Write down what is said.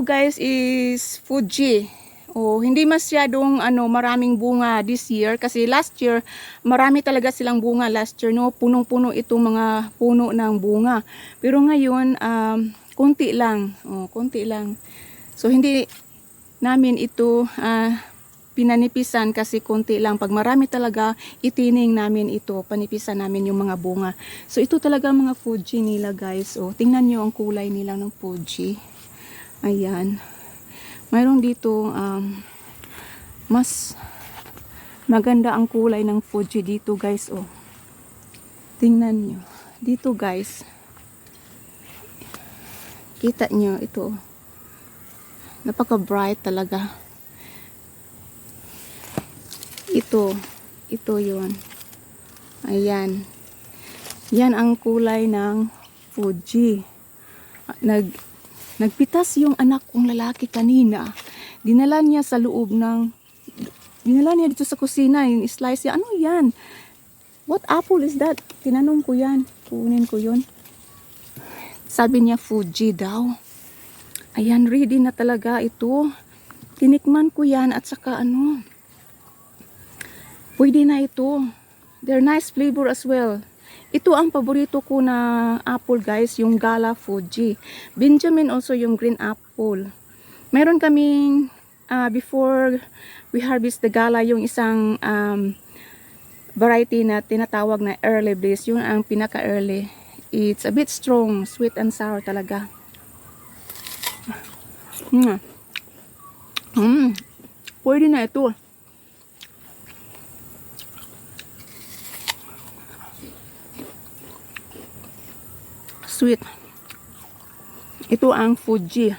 ito guys is Fuji. Oh, hindi masyadong ano maraming bunga this year kasi last year marami talaga silang bunga last year no punong-puno itong mga puno ng bunga. Pero ngayon um konti lang. Oh, konti lang. So hindi namin ito ah, pinanipisan kasi konti lang. Pag marami talaga, itining namin ito. Panipisan namin yung mga bunga. So ito talaga mga Fuji nila guys. Oh, tingnan nyo ang kulay nila ng Fuji. Ayan. Mayroon dito um, mas maganda ang kulay ng Fuji dito guys. Oh. Tingnan nyo. Dito guys. Kita nyo ito. Napaka bright talaga. Ito. Ito yon Ayan. Yan ang kulay ng Fuji. Nag Nagpitas yung anak kong lalaki kanina. Dinala niya sa loob ng... Dinala niya dito sa kusina. Yung slice niya. Ano yan? What apple is that? Tinanong ko yan. Kunin ko yun. Sabi niya Fuji daw. Ayan, ready na talaga ito. Tinikman ko yan at saka ano. Pwede na ito. They're nice flavor as well. Ito ang paborito ko na apple guys, yung Gala Fuji. Benjamin also yung green apple. Meron kaming ah, before we harvest the Gala, yung isang um, variety na tinatawag na early bliss. Yun ang pinaka-early. It's a bit strong, sweet and sour talaga. Mm. Mm. Pwede na ito. Sweet. Ito ang Fuji.